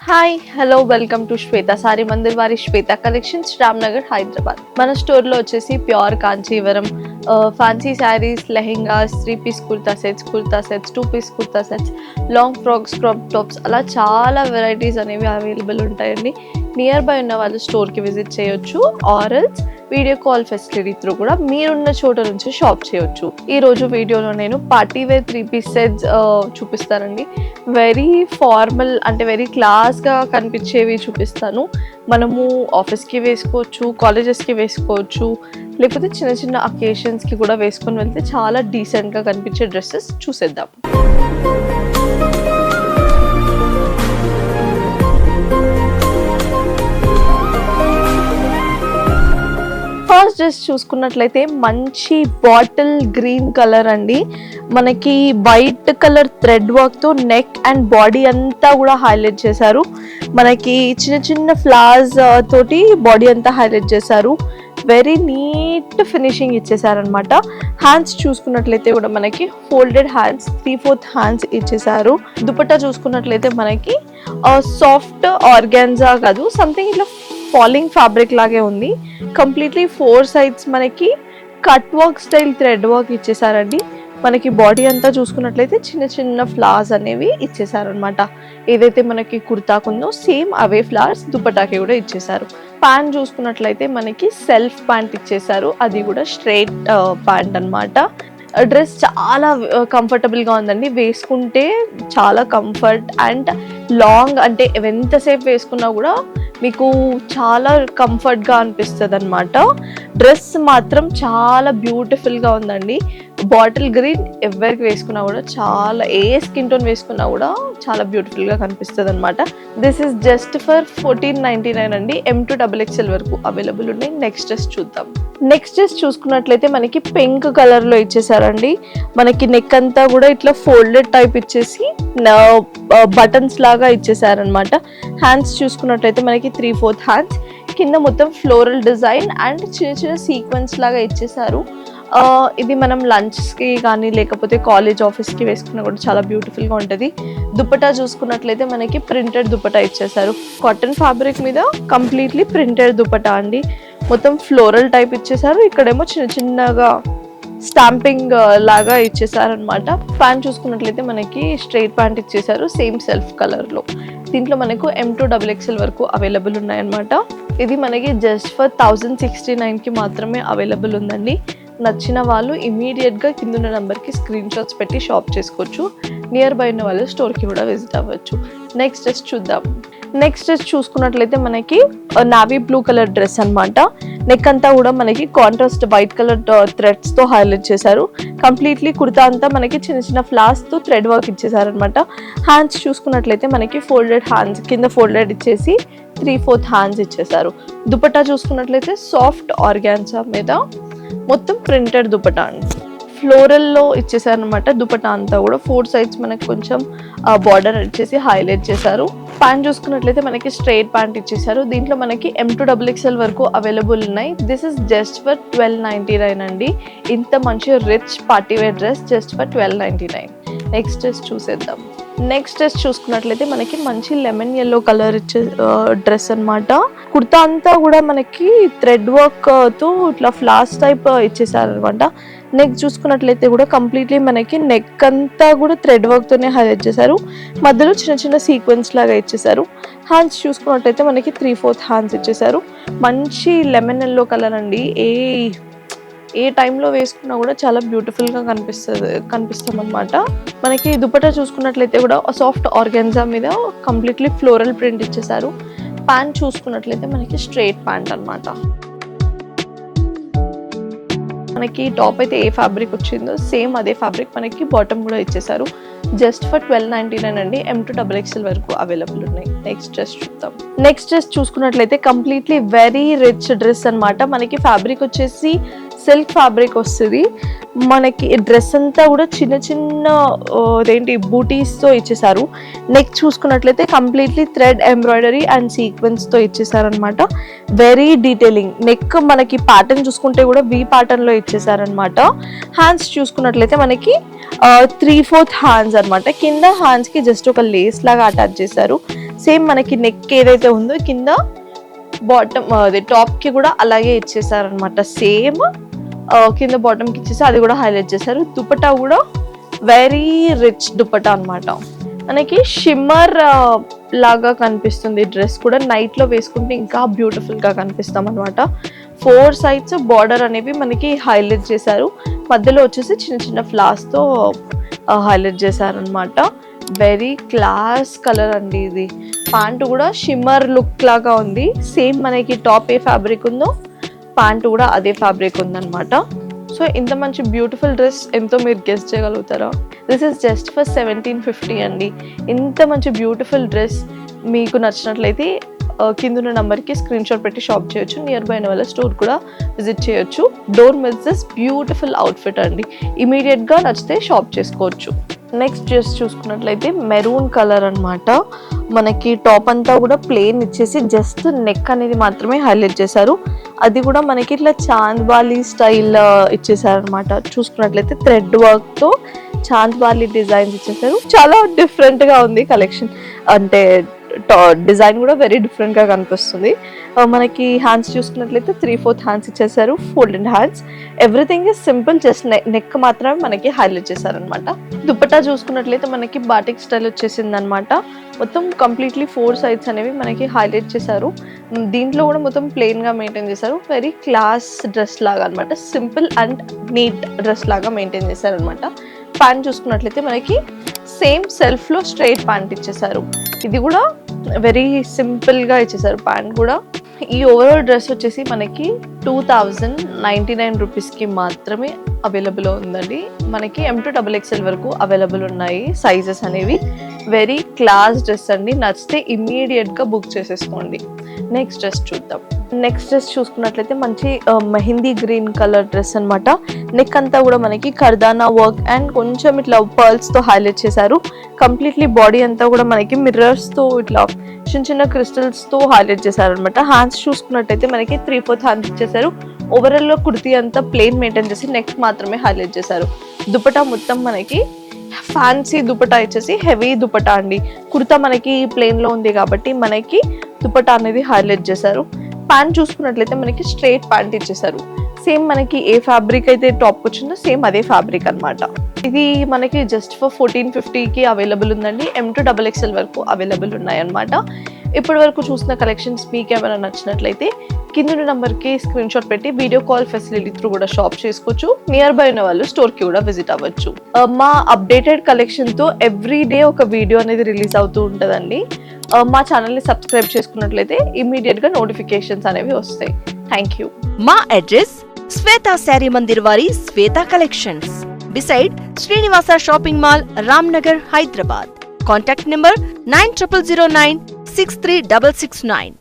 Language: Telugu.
Hi hello welcome to Shweta Saree Mandir వారి శ్వేత కలెక్షన్స్ రామ్నగర్ హైదరాబాద్ మన స్టోర్లో వచ్చేసి pure Kanjeevaram fancy sarees lehengas three piece kurta sets kurta sets two piece kurta sets long frocks crop tops అలా చాలా వెరైటీస్ అనేవి అవైలబుల్ ఉంటాయండి. నియర్ బై ఉన్న వాళ్ళు స్టోర్కి విజిట్ చేయొచ్చు. ఆరల్స్ వీడియో కాల్ ఫెసిలిటీ త్రూ కూడా మీరున్న చోట నుంచి షాప్ చేయొచ్చు. ఈ రోజు వీడియోలో నేను party wear three piece sets చూపిస్తానండి. వెరీ ఫార్మల్ అంటే వెరీ క్లాస్గా కనిపించేవి చూపిస్తాను. మనము ఆఫీస్కి వేసుకోవచ్చు కాలేజెస్కి వేసుకోవచ్చు లేకపోతే చిన్న చిన్న అకేషన్స్కి కూడా వేసుకొని వెళ్తే చాలా డీసెంట్గా కనిపించే డ్రెస్సెస్ చూసేద్దాం. డ్రెస్ చూసుకున్నట్లయితే మంచి బాటిల్ గ్రీన్ కలర్ అండి. మనకి వైట్ కలర్ థ్రెడ్ వర్క్తో నెక్ అండ్ బాడీ అంతా కూడా హైలైట్ చేశారు. మనకి చిన్న చిన్న ఫ్లవర్స్ తోటి బాడీ అంతా హైలైట్ చేశారు. వెరీ నీట్ ఫినిషింగ్ ఇచ్చేసారనమాట హ్యాండ్స్ చూసుకున్నట్లయితే కూడా మనకి folded hands three fourth hands ఇచ్చేసారు. దుపట్టా చూసుకున్నట్లయితే మనకి సాఫ్ట్ ఆర్గాన్జా కాదు సంథింగ్ ఇట్లా ఫాలింగ్ ఫ్యాబ్రిక్ లాగే ఉంది. కంప్లీట్లీ ఫోర్ సైడ్స్ మనకి cut work style thread work ఇచ్చేసారండి. మనకి బాడీ అంతా చూసుకున్నట్లయితే చిన్న చిన్న ఫ్లవర్స్ అనేవి ఇచ్చేసారనమాట ఏదైతే మనకి కుర్తాకుందో సేమ్ అవే ఫ్లవర్స్ దుపటాకి కూడా ఇచ్చేసారు. ప్యాంట్ చూసుకున్నట్లయితే మనకి సెల్ఫ్ ప్యాంట్ ఇచ్చేసారు. అది కూడా స్ట్రైట్ ప్యాంట్ అన్నమాట. డ్రెస్ చాలా కంఫర్టబుల్గా ఉందండి. వేసుకుంటే చాలా కంఫర్ట్ అండ్ లాంగ్ అంటే ఎంతసేపు వేసుకున్నా కూడా మీకు చాలా కంఫర్ట్గా అనిపిస్తుంది అనమాట డ్రెస్ మాత్రం చాలా బ్యూటిఫుల్గా ఉందండి. బాటిల్ గ్రీన్ ఎవరికి వేసుకున్నా కూడా చాలా ఏ స్కిన్ టోన్ వేసుకున్నా కూడా చాలా బ్యూటిఫుల్గా కనిపిస్తుంది అనమాట this is just for fourteen ninety nine అండి ఎం టు డబుల్ ఎక్స్ఎల్ వరకు అవైలబుల్ ఉన్నాయి. నెక్స్ట్ డ్రెస్ చూద్దాం. నెక్స్ట్ డ్రెస్ చూసుకున్నట్లయితే మనకి పింక్ కలర్లో ఇచ్చేసారండి. మనకి నెక్ అంతా కూడా ఇట్లా ఫోల్డెడ్ టైప్ ఇచ్చేసి బటన్స్ లాగా ఇచ్చేసారనమాట హ్యాండ్స్ చూసుకున్నట్లయితే మనకి త్రీ ఫోర్త్ హ్యాండ్స్ కింద మొత్తం ఫ్లోరల్ డిజైన్ అండ్ చిన్న చిన్న సీక్వెన్స్ లాగా ఇచ్చేసారు ఇది మనం లంచ్కి కానీ లేకపోతే కాలేజ్ ఆఫీస్కి వేసుకున్నా కూడా చాలా బ్యూటిఫుల్గా ఉంటుంది. దుపటా చూసుకున్నట్లయితే మనకి ప్రింటెడ్ దుపటా ఇచ్చేసారు కాటన్ ఫ్యాబ్రిక్ మీద కంప్లీట్లీ ప్రింటెడ్ దుపటా అండి. మొత్తం ఫ్లోరల్ టైప్ ఇచ్చేసారు ఇక్కడేమో చిన్న చిన్నగా స్టాంపింగ్ లాగా ఇచ్చేసారనమాట ప్యాంట్ చూసుకున్నట్లయితే మనకి స్ట్రైట్ ప్యాంట్ ఇచ్చేసారు సేమ్ సెల్ఫ్ కలర్లో దీంట్లో మనకు ఎం టూ డబుల్ ఎక్స్ఎల్ వరకు అవైలబుల్ ఉన్నాయన్నమాట. ఇది మనకి జస్ట్ ఫర్ థౌజండ్ సిక్స్టీ నైన్కి మాత్రమే అవైలబుల్ ఉందండి. నచ్చిన వాళ్ళు ఇమీడియట్గా కింద ఉన్న నెంబర్కి స్క్రీన్ షాట్స్ పెట్టి షాప్ చేసుకోవచ్చు. నియర్ బై ఉన్న వాళ్ళు స్టోర్కి కూడా విజిట్ అవ్వచ్చు. నెక్స్ట్ జస్ట్ చూద్దాం. నెక్స్ట్ డ్రెస్ చూసుకున్నట్లయితే మనకి నావీ బ్లూ కలర్ డ్రెస్ అన్నమాట. నెక్ అంతా కూడా మనకి కాంట్రాస్ట్ వైట్ కలర్ థ్రెడ్స్తో హైలైట్ చేశారు. కంప్లీట్లీ కుర్తా అంతా మనకి చిన్న చిన్న ఫ్లాస్తో థ్రెడ్ వర్క్ ఇచ్చేసారనమాట హ్యాండ్స్ చూసుకున్నట్లయితే మనకి ఫోల్డెడ్ హ్యాండ్స్ కింద ఫోల్డెడ్ ఇచ్చేసి త్రీ ఫోర్త్ హ్యాండ్స్ ఇచ్చేసారు. దుపట్టా చూసుకున్నట్లయితే సాఫ్ట్ ఆర్గాన్సా మీద మొత్తం ప్రింటెడ్ దుపట్టా అండి. ఫ్లోరల్లో ఇచ్చేసారనమాట దుపట్టా అంతా కూడా. ఫోర్ సైడ్స్ మనకి కొంచెం uh, బార్డర్ ఇచ్చేసి హైలైట్ చేశారు. ప్యాంట్ చూసుకున్నట్లయితే మనకి స్ట్రైట్ ప్యాంట్ ఇచ్చేసారు. దీంట్లో మనకి ఎం టు డబుల్ ఎక్స్ఎల్ వరకు అవైలబుల్ ఉన్నాయి. This is just for twelve ninety nine అండి. ఇంత మంచి rich party wear dress just for twelve ninety nine next dress చూసేద్దాం. నెక్స్ట్ డ్రెస్ చూసుకున్నట్లయితే మనకి మంచి లెమన్ ఎల్లో కలర్ ఇచ్చే డ్రెస్ అన్నమాట. కుర్తా అంతా కూడా మనకి థ్రెడ్ వర్క్తో ఇట్లా ఫ్లాస్ టైప్ ఇచ్చేసారనమాట నెక్ చూసుకున్నట్లయితే కూడా కంప్లీట్లీ మనకి నెక్ అంతా కూడా థ్రెడ్ వర్క్ తోనే హైలైట్ చేశారు. మధ్యలో చిన్న చిన్న సీక్వెన్స్ లాగా ఇచ్చేసారు హ్యాండ్స్ చూసుకున్నట్లయితే మనకి త్రీ ఫోర్త్ హ్యాండ్స్ ఇచ్చేసారు మంచి లెమన్ ఎల్లో కలర్ అండి. ఏ ఏ టైంలో వేసుకున్నా కూడా చాలా బ్యూటిఫుల్గా కనిపిస్తుంది కనిపిస్తాం అనమాట మనకి దుపట్టా చూసుకున్నట్లయితే కూడా సాఫ్ట్ ఆర్గాన్జా మీద కంప్లీట్లీ ఫ్లోరల్ ప్రింట్ ఇచ్చేసారు ప్యాంట్ చూసుకున్నట్లయితే మనకి స్ట్రైట్ ప్యాంట్ అన్నమాట. మనకి టాప్ అయితే ఏ ఫ్యాబ్రిక్ వచ్చిందో సేమ్ అదే ఫ్యాబ్రిక్ మనకి బాటమ్ కూడా ఇచ్చేసారు just for twelve ninety nine అండి ఎం టు డబుల్ ఎక్స్ఎల్ వరకు అవైలబుల్ ఉన్నాయి. నెక్స్ట్ డ్రెస్ చూద్దాం. నెక్స్ట్ డ్రెస్ చూసుకున్నట్లయితే కంప్లీట్లీ వెరీ రిచ్ డ్రెస్ అన్నమాట. మనకి ఫ్యాబ్రిక్ వచ్చేసి సిల్క్ ఫ్యాబ్రిక్ వస్తుంది. మనకి డ్రెస్ అంతా కూడా చిన్న చిన్న అదేంటి బూటీస్తో ఇచ్చేసారు. నెక్ చూసుకున్నట్లయితే కంప్లీట్లీ థ్రెడ్ ఎంబ్రాయిడరీ అండ్ సీక్వెన్స్తో ఇచ్చేసారనమాట వెరీ డీటెయిలింగ్ నెక్ మనకి ప్యాటర్న్ చూసుకుంటే కూడా వి ప్యాటర్న్లో ఇచ్చేసారనమాట హ్యాండ్స్ చూసుకున్నట్లయితే మనకి త్రీ ఫోర్త్ హ్యాండ్స్ అనమాట కింద హ్యాండ్స్కి జస్ట్ ఒక లేస్ లాగా అటాచ్ చేశారు. సేమ్ మనకి నెక్ ఏదైతే ఉందో కింద బాటమ్ అదే టాప్కి కూడా అలాగే ఇచ్చేసారనమాట సేమ్ కింద బాటమ్కి ఇచ్చేసి అది కూడా హైలైట్ చేశారు. దుపట్టా కూడా వెరీ రిచ్ దుపట్టా అన్నమాట. మనకి షిమ్మర్ లాగా కనిపిస్తుంది డ్రెస్ కూడా. నైట్లో వేసుకుంటే ఇంకా బ్యూటిఫుల్గా కనిపిస్తాం అనమాట ఫోర్ సైడ్స్ బార్డర్ అనేవి మనకి హైలైట్ చేశారు. మధ్యలో వచ్చేసి చిన్న చిన్న ఫ్లాస్తో హైలైట్ చేశారనమాట వెరీ క్లాస్ కలర్ అండి ఇది. ప్యాంట్ కూడా షిమ్మర్ లుక్ లాగా ఉంది. సేమ్ మనకి టాప్ ఏ ఫ్యాబ్రిక్ ఉందో ప్యాంట్ కూడా అదే ఫ్యాబ్రిక్ ఉందన్నమాట. సో ఇంత మంచి బ్యూటిఫుల్ డ్రెస్ ఎంతో మీరు గెస్ట్ చేయగలుగుతారా? This is just for seventeen fifty అండి. ఇంత మంచి బ్యూటిఫుల్ డ్రెస్ మీకు నచ్చినట్లయితే కిందున్న కింద నెంబర్కి స్క్రీన్ షాట్ పెట్టి షాప్ చేయొచ్చు. నియర్ బై వాళ్ళ స్టోర్ కూడా విజిట్ చేయొచ్చు. డోర్ మిస్ దిస్ బ్యూటిఫుల్ అవుట్ఫిట్ అండి. ఇమీడియట్గా నచ్చితే షాప్ చేసుకోవచ్చు. నెక్స్ట్ డ్రెస్ చూసుకున్నట్లయితే మెరూన్ కలర్ అనమాట మనకి టాప్ అంతా కూడా ప్లేన్ ఇచ్చేసి జస్ట్ నెక్ అనేది మాత్రమే హైలైట్ చేశారు. అది కూడా మనకి ఇట్లా చాంద్బాలి స్టైల్ ఇచ్చేసారు అనమాట చూసుకున్నట్లయితే థ్రెడ్ వర్క్తో చాంద్బాలి డిజైన్స్ ఇచ్చేసారు చాలా డిఫరెంట్గా ఉంది కలెక్షన్. అంటే డిజైన్ కూడా వెరీ డిఫరెంట్గా కనిపిస్తుంది. Uh, మనకి హ్యాండ్స్ చూసుకున్నట్లయితే త్రీ ఫోర్త్ హ్యాండ్స్ ఇచ్చేసారు folded hands everything is simple just neck మాత్రమే మనకి హైలైట్ చేశారనమాట దుపట్టా చూసుకున్నట్లయితే మనకి బాటిక్ స్టైల్ వచ్చేసింది అనమాట మొత్తం కంప్లీట్లీ ఫోర్ సైడ్స్ అనేవి మనకి హైలైట్ చేశారు. దీంట్లో కూడా మొత్తం ప్లెయిన్గా మెయింటైన్ చేశారు. వెరీ క్లాస్ డ్రెస్ లాగా అనమాట సింపుల్ అండ్ నీట్ డ్రెస్ లాగా మెయింటైన్ చేశారు అనమాట ప్యాంట్ చూసుకున్నట్లయితే మనకి సేమ్ సెల్ఫ్లో స్ట్రైట్ ప్యాంట్ ఇచ్చేసారు ఇది కూడా వెరీ సింపుల్గా ఇచ్చేసారు. ప్యాంట్ కూడా. ఈ ఓవరాల్ డ్రెస్ వచ్చేసి మనకి టూ థౌజండ్ నైంటీ నైన్ రూపీస్కి మాత్రమే అవైలబుల్ ఉందండి. మనకి ఎం టు డబుల్ ఎక్స్ఎల్ వరకు అవైలబుల్ ఉన్నాయి సైజెస్ అనేవి. వెరీ క్లాస్ డ్రెస్ అండి. నచ్చితే ఇమ్మీడియట్గా బుక్ చేసేసుకోండి. నెక్స్ట్ డ్రెస్ చూద్దాం. నెక్స్ట్ డ్రెస్ చూసుకున్నట్లయితే మంచి మెహందీ గ్రీన్ కలర్ డ్రెస్ అనమాట నెక్ అంతా కూడా మనకి కర్దానా వర్క్ అండ్ కొంచెం ఇట్లా పర్ల్స్తో హైలైట్ చేశారు. కంప్లీట్లీ బాడీ అంతా కూడా మనకి మిర్రర్స్తో ఇట్లా చిన్న చిన్న క్రిస్టల్స్తో హైలైట్ చేశారు అనమాట హ్యాండ్స్ చూసుకున్నట్టయితే మనకి త్రీ ఫోర్త్ హ్యాండ్స్ ఇచ్చేసారు ఓవరాల్లో కుర్తీ అంతా ప్లెయిన్ మెయింటైన్ చేసి నెక్ మాత్రమే హైలైట్ చేశారు. దుపటా మొత్తం మనకి ఫ్యాన్సీ దుపటా ఇచ్చేసి హెవీ దుపటా అండి. కుర్తా మనకి ప్లెయిన్లో ఉంది కాబట్టి మనకి దుపటా అనేది హైలైట్ చేశారు. ప్యాంట్ చూసుకున్నట్లయితే మనకి స్ట్రైట్ ప్యాంట్ ఇచ్చేసారు సేమ్ మనకి ఏ ఫ్యాబ్రిక్ అయితే టాప్ వచ్చిందో సేమ్ అదే ఫ్యాబ్రిక్ అన్నమాట. ఇది మనకి జస్ట్ ఫర్ ఫోర్టీన్ ఫిఫ్టీకి అవైలబుల్ ఉందండి. ఎం టు డబల్ ఎక్స్ఎల్ వరకు అవైలబుల్ ఉన్నాయి అన్నమాట ఇప్పటి వరకు చూసిన కలెక్షన్స్ మీకు ఏమైనా నచ్చినట్లయితే కింద నంబర్కి స్క్రీన్ షాట్ పెట్టి వీడియో కాల్ ఫెసిలిటీ త్రూ కూడా షాప్ చేసుకోవచ్చు. నియర్ బై ఉన్న వాళ్ళు స్టోర్కి కూడా విజిట్ అవ్వచ్చు. Uh, మా అప్డేటెడ్ కలెక్షన్తో ఎవ్రీ డే ఒక వీడియో అనేది రిలీజ్ అవుతూ ఉంటుందండి. Uh, మా ఛానల్ని సబ్స్క్రైబ్ చేసుకున్నట్లయితే ఇమీడియట్గా నోటిఫికేషన్స్ అనేవి వస్తాయి. థ్యాంక్ యూ మా అడ్రస్ శ్వేత శారీ మందిర్ వారి Shweta collections beside Srinivasa shopping mall Ramnagar Hyderabad contact number nine triple zero nine six three double six nine